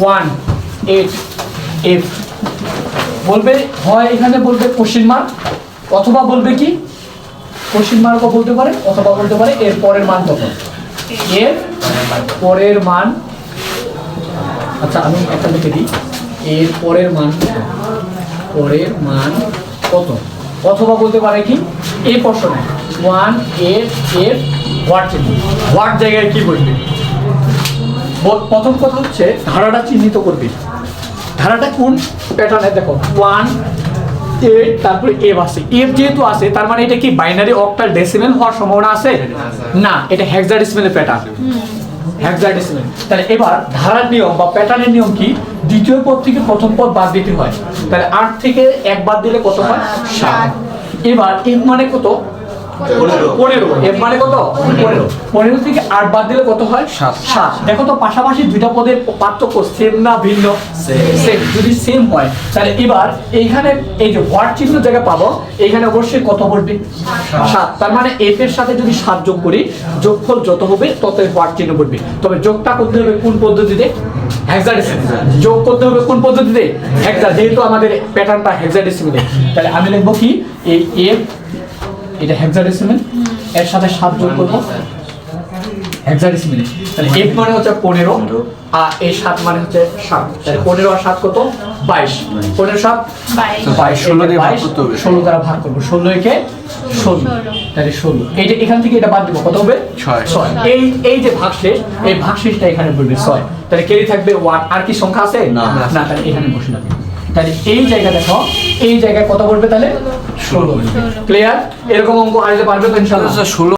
One eight F বলবে, হয় এখানে বলবে কোশ্চিন মার্ক অথবা বলবে কি? কোশ্চিন মার্কও বলতে পারে, অথবা বলতে পারে এর পরের মান কত? এর পরের মান আচ্ছা আমি একটা লিখে দিই। এর পরের মান পরের মান কত? অথবা বলতে পারে কি? এই প্রশ্নে ওয়ানের এর হোয়াট হোয়াট জায়গায় কি বলবে? প্রথম কথা হচ্ছে ধারাটা চিহ্নিত করবি। ধারাটা কোন প্যাটার্নে দেখো ওয়ান এইট তারপরে এফ আছে। এফ যেহেতু আছে তার মানে এটা কি বাইনারি অক্টাল ডেসিমেল হওয়ার সম্ভাবনা আছে? না এটা হেক্সাডেসিমেলের প্যাটার্ন হেক্সাডেসিমেল তাহলে এবার ধারার নিয়ম বা প্যাটার্নের নিয়ম কি? দ্বিতীয় পদ থেকে প্রথম পদ বাদ দিতে হয়। তাহলে আট থেকে এক বাদ দিলে কত হয়? সাত। এবার এফ মানে কত? পনেরো। এফ মানে কত? পনেরো। পনেরো থেকে আট বাদ দিলে কত হয়? সাত। সাত। দেখো তো পাশাপাশি দুইটা পদের পার্থক্য সেম না ভিন্ন? সেম যদি সেম হয় তাহলে এবার এইখানে এই যে হোয়াট চিহ্ন জায়গা পাবো এখানে অবশ্যই কত বসবে? সাত। তার মানে এফ এর সাথে যদি সাত যোগ করি যোগফল যত হবে ততই হোয়াট চিহ্ন বসবে। তবে যোগটা করতে হবে কোন পদ্ধতিতে? হেক্সাডেসিমেল যোগ করতে হবে কোন পদ্ধতিতে? হেক্সা যেহেতু আমাদের প্যাটার্নটা হেক্সাডেসিমেলে তাহলে আমি লিখব কি? এই এফ এটা হেক্সাডেসিমেল এর সাথে সাত যোগ করব। হেক্সাডেসিমেলে তাহলে এফ মানে হচ্ছে পনেরো আর এই সাত মানে হচ্ছে সাত। তাহলে পনেরো আর সাত কত? বাইশ। পনেরো সাত? বাইশ। ষোলো দিয়ে ভাগ করতে হবে। ষোলো দ্বারা ভাগ করব। ষোলো একে ষোলো। তাহলে ষোলো। এই যে এখান থেকে এটা বাদ দিব। কত হবে? ছয়। ছয়। এই এই যে ভাগশেষ এই ভাগশেষটা এখানে বলবে ছয়। তাহলে কেরি থাকবে ওয়ান আর কি সংখ্যা আছে? না। না তাহলে এখানে বসে যাবে তাহলে এই জায়গা দেখো এই জায়গায় কত বলবে তাহলে? ষোলো। ষোলো। ক্লিয়ার এরকম অঙ্ক আসলে পারবে তো ইনশাল্লাহ ষোলো